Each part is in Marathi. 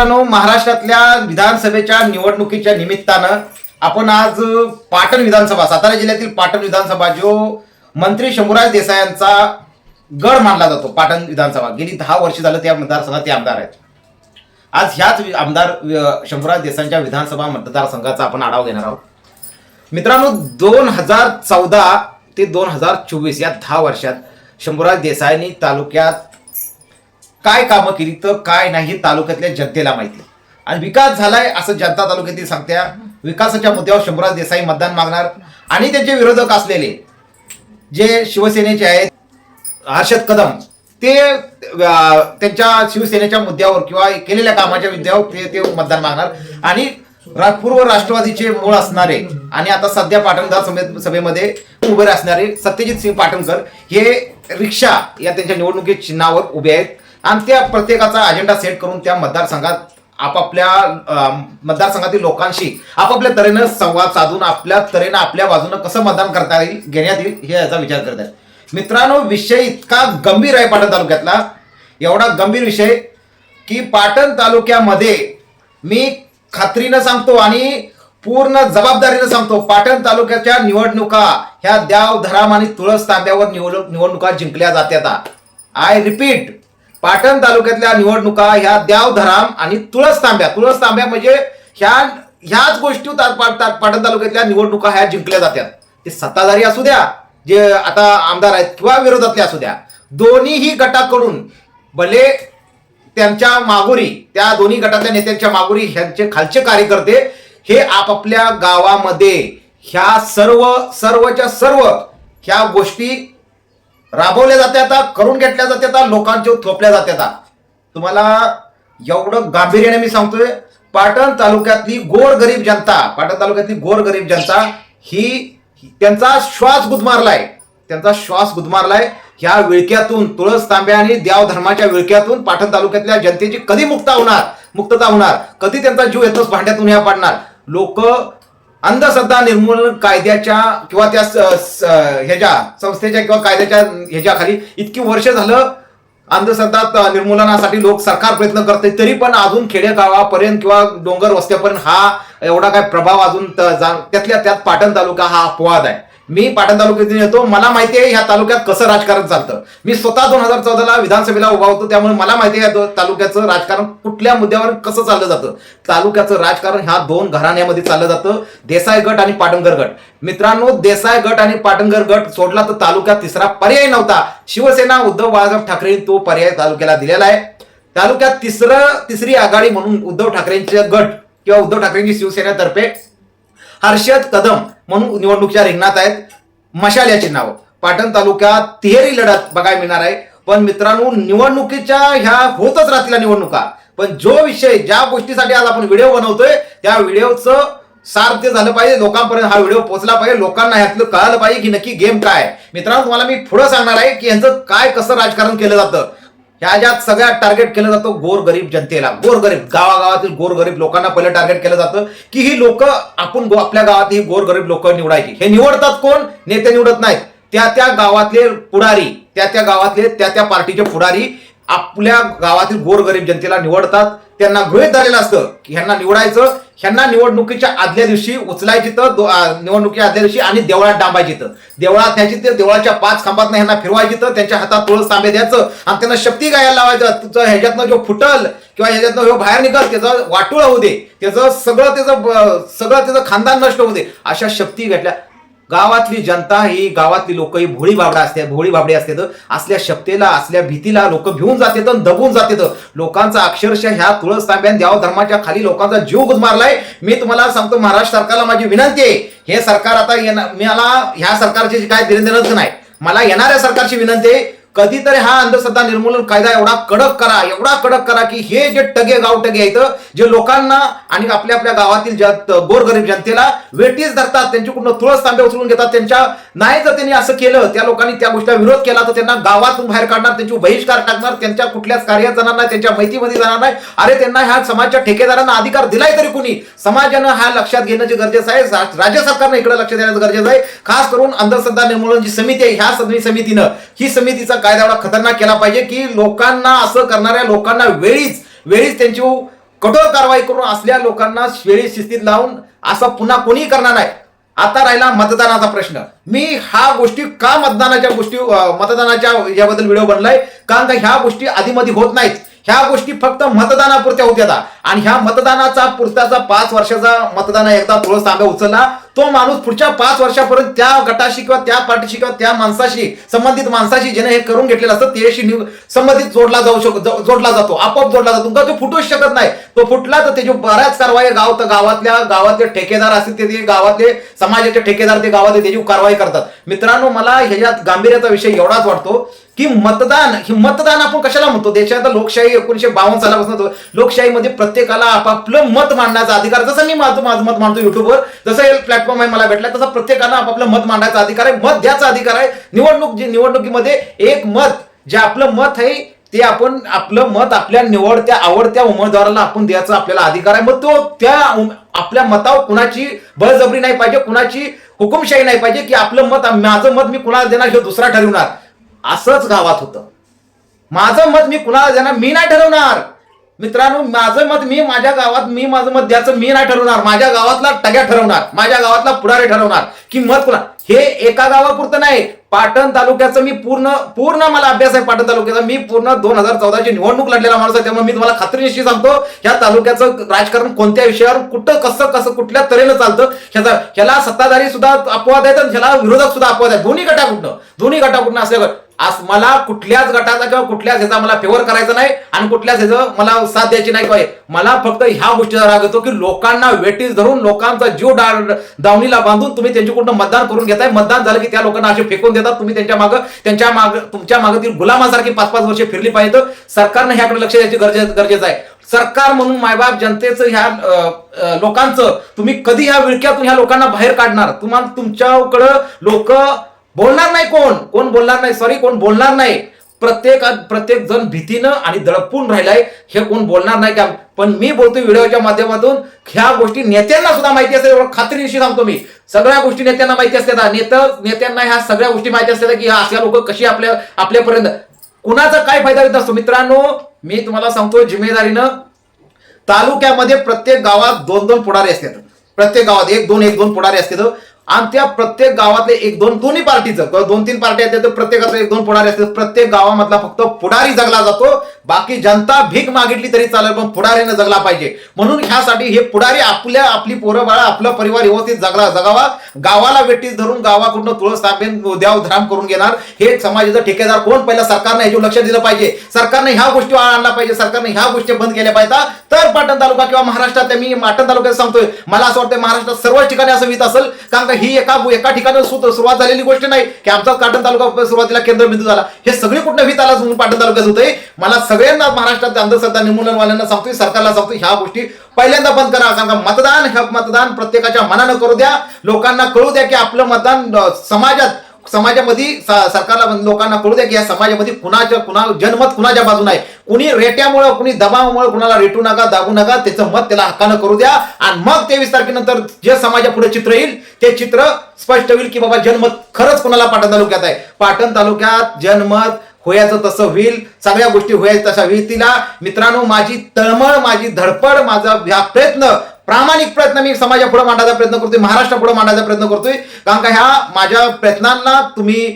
मित्रांनो महाराष्ट्रातल्या विधानसभेच्या निवडणुकीच्या निमित्तानं आपण आज पाटण विधानसभा सातारा जिल्ह्यातील पाटण विधानसभा जो मंत्री शंभूराज देसाई यांचा गड मानला जातो पाटण विधानसभा. गेली दहा वर्ष झालं त्या मतदारसंघात ते आमदार आहेत. आज ह्याच आमदार शंभूराज देसाईंच्या विधानसभा मतदारसंघाचा आपण आढावा घेणार आहोत. मित्रांनो दोन हजार चौदा ते दोन हजार चोवीस या दहा वर्षात शंभूराज देसाईंनी तालुक्यात काय कामं केली तर काय नाही हे तालुक्यातल्या जनतेला माहिती आणि विकास झालाय असं जनता तालुक्यातील सांगत्या विकासाच्या मुद्द्यावर शंभूराज देसाई मतदान मागणार आणि त्यांचे विरोधक असलेले जे शिवसेनेचे आहेत हर्षद कदम ते त्यांच्या शिवसेनेच्या मुद्द्यावर किंवा केलेल्या कामाच्या मुद्द्यावर ते ते मतदान मागणार. आणि पूर्व राष्ट्रवादीचे मूळ असणारे आणि आता सध्या पाटणदार सभेमध्ये उभे असणारे सत्यजित सिंह पाटणकर हे रिक्षा या त्यांच्या निवडणुकीत चिन्हावर उभे आहेत. आणि त्या प्रत्येकाचा अजेंडा सेट करून त्या मतदारसंघात आपापल्या मतदारसंघातील लोकांशी आपापल्या तऱ्हेनं संवाद साधून आपल्या तऱ्हेनं आपल्या बाजूनं कसं मतदान करता येईल घेण्यात येईल हे याचा विचार करत आहेत. मित्रांनो विषय इतका गंभीर आहे पाटण तालुक्यातला. एवढा गंभीर विषय की पाटण तालुक्यामध्ये मी खात्रीनं सांगतो आणि पूर्ण जबाबदारीनं सांगतो पाटण तालुक्याच्या निवडणुका ह्या द्याव धराम आणि तुळस तांब्यावर निवडणुका जिंकल्या जात्यात. आय रिपीट पाटण तालुक्यातल्या निवडणुका ह्या द्यावधराम आणि तुळस तांब्या. तुळस तांब्या म्हणजे ह्या ह्याच गोष्टी पाटण तालुक्यातल्या निवडणुका ह्या जिंकल्या जातात ते सत्ताधारी असू द्या जे आता आमदार आहेत किंवा विरोधातले असू द्या दोन्हीही गटाकडून भले त्यांच्या मागोरी त्या दोन्ही गटातल्या नेत्यांच्या मागुरी ह्यांचे खालचे कार्यकर्ते हे आपापल्या गावामध्ये ह्या सर्व सर्वच्या सर्व ह्या गोष्टी राबवल्या जात्या करून घेतल्या जात्या लोकांच्या थोपल्या जात्या तुम्हाला एवढं गांभीर्याने मी सांगतोय पाटण तालुक्यातली गोरगरीब जनता पाटण तालुक्यातली गोरगरीब जनता ही त्यांचा श्वास गुदमारलाय. त्यांचा श्वास गुदमारलाय. ह्या विळक्यातून तुळस तांब्या आणि देव धर्माच्या विळक्यातून पाटण तालुक्यातल्या जनतेची कधी मुक्ता होणार? मुक्तता होणार. कधी त्यांचा जीव येतोच भांड्यातून ह्या पाडणार? लोक अंधश्रद्धा निर्मूलन कायद्याच्या किंवा त्या ह्याच्या संस्थेच्या किंवा कायद्याच्या ह्याच्या खाली इतकी वर्ष झालं अंधश्रद्धा निर्मूलनासाठी लोक सरकार प्रयत्न करते तरी पण अजून खेडेगावापर्यंत किंवा डोंगर वस्त्यापर्यंत हा एवढा काय प्रभाव अजून जा- त्यातल्या त्यात पाटण तालुका हा अपवाद आहे. मी पाटण तालुक्यातून येतो. मला माहिती आहे ह्या तालुक्यात कसं राजकारण चालतं. मी स्वतः दोन हजार चौदाला विधानसभेला उभा होतो त्यामुळे मला माहिती आहे या तालुक्याचं राजकारण कुठल्या मुद्द्यावर कसं चाललं जातं. तालुक्याचं राजकारण ह्या दोन घराण्यामध्ये चाललं जातं. देसाई गट आणि पाटणकर गट. मित्रांनो देसाई गट आणि पाटणकर गट सोडला तर तालुक्यात तिसरा पर्याय नव्हता. शिवसेना उद्धव बाळासाहेब ठाकरे तो पर्याय तालुक्याला दिलेला आहे. तालुक्यात तिसरं तिसरी आघाडी म्हणून उद्धव ठाकरेंचे गट किंवा उद्धव ठाकरेंची शिवसेनेतर्फे हर्षद कदम म्हणून निवडणुकीच्या रिंगणात आहेत. मशाल या चिन्हावर पाटण तालुक्यात तिहेरी लढत बघायला मिळणार आहे. पण मित्रांनो निवडणुकीच्या ह्या होतच राहतील निवडणुका. पण जो विषय ज्या गोष्टीसाठी आज आपण व्हिडिओ बनवतोय त्या व्हिडिओचं सार्थ झालं पाहिजे. लोकांपर्यंत हा व्हिडिओ पोहोचला पाहिजे. लोकांना ह्यातलं कळालं पाहिजे की नक्की गेम काय मित्रांनो तुम्हाला मी पुढं सांगणार आहे की यांचं काय कसं राजकारण केलं जातं. ह्या ज्यात सगळ्यात टार्गेट केलं जातं गोरगरीब जनतेला. गोरगरीब गावागावातील गोरगरीब लोकांना पहिलं टार्गेट केलं जातं की ही लोक आपण आपल्या गावात ही गोरगरीब लोक निवडायची. हे निवडतात कोण? नेते निवडत नाहीत. त्या त्या गावातले पुढारी त्या त्या गावातले त्या त्या पार्टीचे पुढारी आपल्या गावातील गोरगरीब जनतेला निवडतात त्यांना गृहित धरलेलं असतं की ह्यांना निवडायचं ह्यांना निवडणुकीच्या आदल्या दिवशी उचलायची तर निवडणुकीच्या आदल्या दिवशी आणि देवळात डांबायची तर. देवळात न्यायची तर देवळाच्या पाच खांबातनं ह्यांना फिरवायची तर त्यांच्या हातात तुळस तांबे द्यायचं आणि त्यांना शक्ती गायला लावायचं. तुझं ह्याच्यातनं जो फुटल किंवा ह्याच्यातनं जो बाहेर निघल त्याचं वाटूळ होऊ दे. त्याचं सगळं त्याचं सगळं त्याचं खानदान नष्ट होऊ दे. अशा शक्ती घेतल्या. गावातली जनता ही गावातली लोक ही भोळी बाबडा असते भोळी बाबडे असते असल्या शक्तीला असल्या भीतीला लोक भिवून जाते तर दबून जाते लोकांचा अक्षरशः ह्या तुळस तांब्यान द्याव धर्माच्या खाली लोकांचा जीव गुजमारलाय मी तुम्हाला सांगतो महाराष्ट्र सरकारला माझी विनंती आहे. हे सरकार आता येणार मला ह्या सरकारची काय देणं नाही. मला येणाऱ्या सरकारची विनंती आहे कधीतरी हा अंधश्रद्धा निर्मूलन कायदा एवढा कडक करा एवढा कडक करा की हे जे टगे गाव टगे आहेत जे लोकांना आणि आपल्या आपल्या गावातील ज्या गोरगरीब जनतेला वेटीच धरतात त्यांच्याकडून तुळस तांबे उचलून घेतात त्यांच्या नाही जर त्यांनी असं केलं त्या लोकांनी त्या गोष्टीला विरोध केला तर त्यांना गावातून बाहेर काढणार त्यांची बहिष्कार टाकणार त्यांच्या कुठल्याच कार्यात जाणार नाही त्यांच्या माहितीमध्ये जाणार नाही. अरे त्यांना ह्या समाजच्या ठेकेदारांना अधिकार दिलाय तरी कुणी? समाजानं हा लक्षात घेणं जे गरजेचं आहे राज्य सरकारनं इकडे लक्ष देण्याचं गरजेचं आहे. खास करून अंधश्रद्धा निर्मूलन जी समिती आहे ह्या समितीनं ही समितीचा कायदा एवढा खतरनाक केला पाहिजे की लोकांना असं करणाऱ्या लोकांना वेळीच वेळीच त्यांची कठोर कारवाई करून असल्या लोकांना वेळी शिस्तीत लावून असं पुन्हा कोणीही करणार नाही. आता राहिला मतदानाचा प्रश्न. मी हा गोष्टी का मतदानाच्या गोष्टी मतदानाच्या याबद्दल व्हिडिओ बनलाय? कारण का ह्या गोष्टी आधीमध्ये होत नाहीत. ह्या गोष्टी फक्त मतदानापुरत्या होत्या. आणि ह्या मतदानाचा पुरताचा पाच वर्षाचा मतदान एकदा तुळस तांब्या उचलला. तो माणूस पुढच्या पाच वर्षापर्यंत त्या गटाशी किंवा त्या पार्टीशी किंवा त्या माणसाशी संबंधित माणसाशी ज्याने हे करून घेतलेलं असतं त्याशी निव- संबंधित जोडला जाऊ शकतो जोडला जातो आपोआप जोडला जातो. तुमचा तो फुटूच शकत नाही. तो फुटला तर त्याची बऱ्याच कारवाई गाव तर गावातल्या गावातले ठेकेदार असतील ते गावातले समाजाचे ठेकेदार ते गावातले त्याची कारवाई करतात. मित्रांनो मला ह्याच्यात गांभीर्याचा विषय एवढाच वाटतो की मतदान ही मतदान आपण कशाला म्हणतो? देशात लोकशाही एकोणीशे बावन्न सालापासून लोकशाहीमध्ये प्रत्येकाला आपापलं मत मांडण्याचा अधिकार जसं मी माझं माझं मत मांडतो युट्यूबवर जसं हे प्लॅटफॉर्म आहे मला भेटला तसं प्रत्येकाला आपापलं मत मांडायचा अधिकार आहे मत द्यायचा अधिकार आहे. निवडणूक निवडणुकीमध्ये एक मत जे आपलं मत आहे ते आपण आपलं मत आपल्या निवडत्या आवडत्या उमेदवाराला आपण द्यायचा आपल्याला अधिकार आहे. मग तो त्या आपल्या मतावर कुणाची बळजबरी नाही पाहिजे कुणाची हुकुमशाही नाही पाहिजे की आपलं मत माझं मत मी कुणाला देणार हे दुसरा ठरवणार. असंच गावात होतं. माझं मत मी कुणाला देणार मी नाही ठरवणार. मित्रांनो माझं मत मी माझ्या गावात मी माझं मत द्यायचं मी नाही ठरवणार माझ्या गावातला टग्या ठरवणार माझ्या गावातला पुढारी ठरवणार की मत कुणा हे एका गावापुरतं नाही पाटण तालुक्याचं मी पूर्ण पूर्ण मला अभ्यास आहे पाटण तालुक्याचा. मी पूर्ण दोन हजार चौदाची निवडणूक लढलेला माणूस आहे त्यामुळे मी तुम्हाला खात्रीनिशी सांगतो ह्या तालुक्याचं राजकारण कोणत्या विषयावर कुठं कसं कसं कुठल्या तऱ्हेनं चालतं ह्याचा ह्याला सत्ताधारी सुद्धा अपवाद आहेत आणि ह्याला विरोधक सुद्धा अपवाद आहेत. दोन्ही गटाकुठनं दोन्ही गटाकुठनं असल्यावर आज मला कुठल्याच गटाचा किंवा कुठल्याच ह्याचा मला फेवर करायचा नाही आणि कुठल्याच ह्याचं मला साथ द्यायची नाही. पाहिजे मला फक्त ह्या गोष्टीचा राग येतो की लोकांना वेटीस धरून लोकांचा जीव डा- दावणीला बांधून तुम्ही त्यांच्याकडून मतदान करून घेताय. मतदान झालं की त्या लोकांना असे फेकून देतात. तुम्ही त्यांच्या मागं त्यांच्या माग तुमच्या मागतील गुलामासारखी पाच पाच वर्षे फिरली पाहिजे. सरकारनं ह्याकडे लक्ष द्यायची गरजे गरजेचं आहे. सरकार म्हणून मायबाप जनतेचं ह्या लोकांचं तुम्ही कधी ह्या विळक्यातून ह्या लोकांना बाहेर काढणार? तुम्हाला तुमच्याकडं लोक बोलणार नाही कोण? कोण बोलणार नाही? सॉरी कोण बोलणार नाही? प्रत्येक प्रत्येक जण भीतीनं आणि दडपून राहिलाय. हे कोण बोलणार नाही का? पण मी बोलतो व्हिडिओच्या माध्यमातून. ह्या गोष्टी नेत्यांना सुद्धा माहिती असते एवढं खात्रीशी सांगतो मी. सगळ्या गोष्टी नेत्यांना माहिती असतात. नेता नेत्यांना ह्या सगळ्या गोष्टी माहिती असतात की ह्या अशा लोक कशी आपल्या आपल्यापर्यंत. कुणाचा काय फायदा होत असतो मित्रांनो मी तुम्हाला सांगतो जिम्मेदारीनं. तालुक्यामध्ये प्रत्येक गावात दोन दोन पुढारी असतात. प्रत्येक गावात एक दोन एक दोन पुढारी असतात. आणि त्या प्रत्येक गावातले एक दोन दोन्ही पार्टीचं किंवा दोन तीन पार्टी आहेत तर प्रत्येकाचं एक दोन पुढारी असतात. प्रत्येक गावामधला फक्त पुढारी जगला जातो. बाकी जनता भीक मागितली तरी चालेल पण पुढारीनं जगला पाहिजे. म्हणून ह्यासाठी हे पुढारी आपल्या आपली पोरं बाळा आपला परिवार व्यवस्थित जगला जगावा. गावाला वेटीस धरून गावाकडून तुळस तांबेन उद्याव धराम करून घेणार. हे समाजाचं ठेकेदार कोण? पहिला सरकारने ह्याच्यावर लक्ष दिलं पाहिजे. सरकारने ह्या गोष्टी आणला पाहिजे. सरकारने ह्या गोष्टी बंद केल्या पाहिजे. तर पाटण तालुका किंवा महाराष्ट्रात मी पाटण तालुक्यात सांगतोय. मला असं वाटतं महाराष्ट्रात सर्वच ठिकाणी असं वित असेल. कारण आता ही एका एका ठिकाणी सुरुवात झालेली गोष्ट नाही की आमचा पाटण तालुका सुरुवातीला केंद्रबिंदू झाला. हे सगळे कुठं वित आला म्हणून पाटण तालुक्यात होते मला सगळ्यांना महाराष्ट्रात अंधश्रद्धा निर्मूलनवाल्यांना सांगतोय सरकारला सांगतोय ह्या गोष्टी. पहिल्यांदा बंद करा कारण का मतदान हे मतदान प्रत्येकाच्या मनानं करू द्या. लोकांना कळू द्या की आपलं मतदान समाजात समाजामध्ये सरकारला लोकांना कळू द्या की या समाजामध्ये कुणाच्या कुणा जनमत कुणाच्या बाजूने आहे? कुणी रेट्यामुळं कुणी दबावामुळे कुणाला रेटू नका दाबू नका त्याचं मत त्याला हक्कानं करू द्या. आणि मग तेवीस तारखेनंतर जे समाजापुढे चित्र येईल ते चित्र स्पष्ट होईल की बाबा जनमत खरंच कुणाला पाटण तालुक्यात आहे. पाटण तालुक्यात जनमत होयाचं तसं होईल. सगळ्या गोष्टी होईल तशा होईल. तिला मित्रांनो माझी तळमळ माझी धडपड माझा प्रयत्न प्रामाणिक प्रयत्न मी समाजापुढे मांडायचा प्रयत्न करतोय महाराष्ट्रापुढे मांडायचा प्रयत्न करतोय. कारण का ह्या माझ्या प्रयत्नांना तुम्ही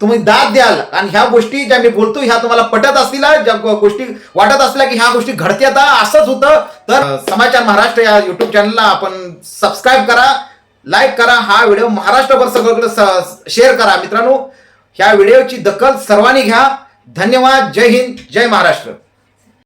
तुम्ही दाद द्याल. आणि ह्या गोष्टी ज्या मी बोलतोय ह्या तुम्हाला पटत असतील ज्या गोष्टी वाटत असल्या की ह्या गोष्टी घडत्यात असंच होतं. तर समाचार महाराष्ट्र या युट्यूब चॅनलला आपण सबस्क्राईब करा लाईक करा हा व्हिडिओ महाराष्ट्रभर सगळीकडे शेअर करा. मित्रांनो ह्या व्हिडिओची दखल सर्वांनी घ्या. धन्यवाद. जय हिंद. जय महाराष्ट्र.